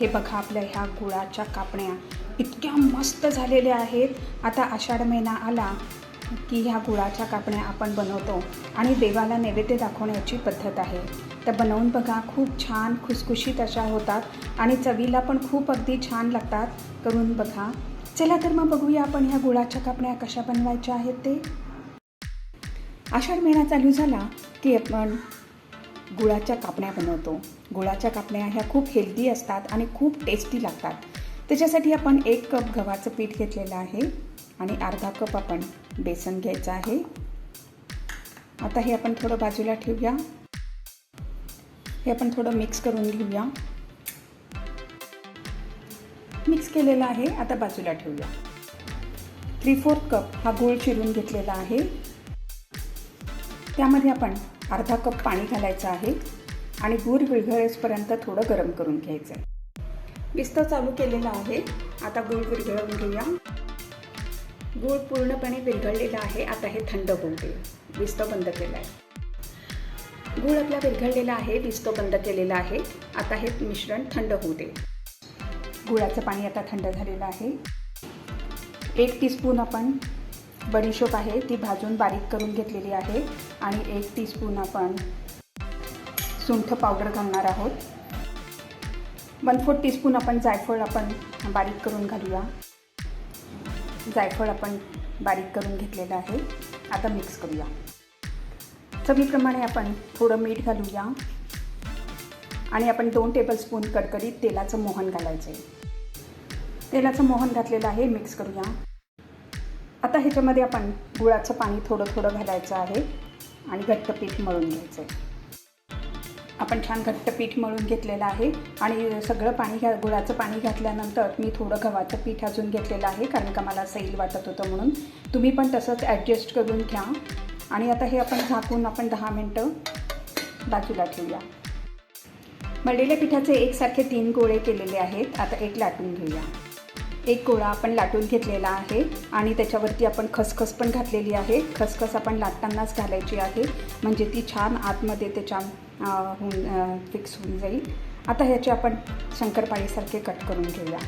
हे बघा आपल्या ह्या गुळाच्या कापण्या. इतक्या मस्त झालेल्या आहेत. आता आषाढ महिना आला की ह्या गुळाच्या कापण्या आपण बनवतो आणि देवाला नैवेद्य दाखवण्याची पद्धत आहे. तर बनवून बघा खूप छान खुसखुशीत अशा होतात आणि चवीला पण खूप अगदी छान लागतात. करून बघा. चला तर मग बघूया आपण ह्या गुळाच्या कापण्या कशा बनवायच्या आहेत ते. आषाढ महिना चालू झाला की आपण गुळाच्या कापण्या बनवतो. गुळाच्या कापण्या ह्या खूप हेल्दी असतात आणि खूप टेस्टी लागतात. त्याच्यासाठी आपण एक कप गव्हाचं पीठ घेतलेलं आहे आणि अर्धा कप आपण बेसन घ्यायचं आहे. आता हे आपण थोडं बाजूला ठेवूया. हे आपण थोडं मिक्स करून घेऊया. मिक्स केलेलं आहे आता बाजूला ठेवूया. थ्री फोर्थ कप हा गूळ चिरून घेतलेला आहे. त्यामध्ये आपण अर्धा कप पाणी घालायचं आहे आणि गूळ विरघळेसपर्यंत थोडं गरम करून घ्यायचं आहे विस्त चालू केलेला आहे. आता गूळ विरघळवून घेऊया. गूळ पूर्णपणे विरघळलेला आहे. आता हे थंड होऊ दे. विस्त बंद केला आहे गूळ आपला विरघळलेला आहे. विस्तो बंद केलेला आहे. आता हे मिश्रण थंड होऊ दे. गुळाचं पाणी आता थंड झालेलं आहे. एक टीस्पून आपण बडीशोप आहे ती भाजून बारीक करून घेतलेली आहे आणि एक टीस्पून आपण सुंठ पावडर घालणार आहोत. वन फोर्थ टीस्पून आपण जायफळ आपण बारीक करून घालूया. जायफळ आपण बारीक करून घेतलेलं आहे. आता मिक्स करूया. चवीप्रमाणे आपण थोडं मीठ घालूया. आणि आपण दोन टेबलस्पून कडकडीत तेलाचं मोहन घालायचं आहे तेलाचं मोहन घातलेलं आहे मिक्स करूया. आता ह्याच्यामध्ये आपण गुळाचं पाणी थोडं थोडं घालायचं आहे आणि घट्ट पीठ मळून घ्यायचं आहे. आपण छान घट्ट पीठ मळून घेतलेलं आहे आणि सगळं पाणी घ्या गुळाचं पाणी घातल्यानंतर मी थोडं गव्हाचं पीठ अजून घेतलेलं आहे कारण का मला सैल वाटत होतं म्हणून. तुम्ही पण तसंच ॲडजस्ट करून घ्या. आणि आता हे आपण झाकून आपण दहा मिनटं बाजूला ठेवूया. मळलेल्या पिठाचे एकसारखे तीन गोळे केलेले आहेत. आता एक लाटून घेऊया. एक गोळा आपण लाटून घेतलेला आहे आणि त्याच्यावरती आपण खसखस पण घातलेली आहे. खसखस आपण लाटतानाच घालायची आहे. म्हणजे ती छान आतमध्ये त्याच्या होऊन फिक्स होऊन जाईल. आता ह्याचे आपण शंकरपाळीसारखे कट करून घेऊया.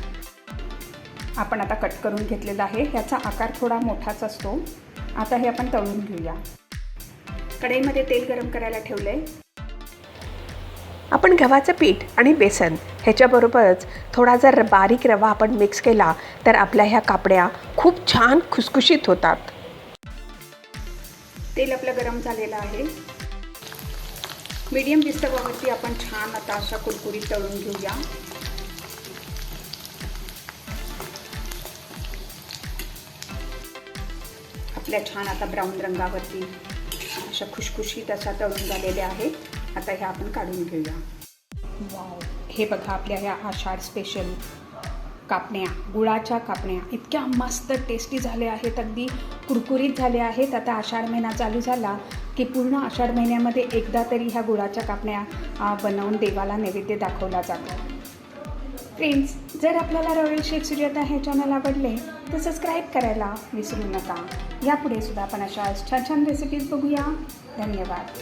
आपण आता कट करून घेतलेला आहे. ह्याचा आकार थोडा मोठाच असतो. आता हे आपण तळून घेऊया. कढईमध्ये तेल गरम करायला ठेवलं आहे आपण गव्हाचं पीठ आणि बेसन ह्याच्याबरोबरच थोडा जर बारीक रवा आपण मिक्स केला तर आपल्या ह्या कापड्या खूप छान खुसखुशीत होतात. तेल आपलं गरम झालेलं आहे. मीडियम विस्तवावरती आपण छान आता अशा कुरकुरीत तळून घेऊया. आपल्या छान आता ब्राऊन रंगावरती अशा खुशखुशीत अशा तळून झालेल्या आहेत. आता ह्या आपण काढून घेऊया. वाव हे बघा आपल्या ह्या आषाढ स्पेशल कापण्या गुळाच्या कापण्या. इतक्या मस्त टेस्टी झाल्या आहेत अगदी कुरकुरीत झाल्या आहेत. आता आषाढ महिना चालू झाला की पूर्ण आषाढ महिन्यामध्ये एकदा तरी ह्या गुळाच्या कापण्या बनवून देवाला नैवेद्य दाखवला जातो. फ्रेंड्स जर आपल्याला रॉयल शेफ सूर्यता हे चॅनल आवडले तर सबस्क्राईब करायला विसरू नका. यापुढे सुद्धा आपण अशा छान छान रेसिपीज बघूया. धन्यवाद.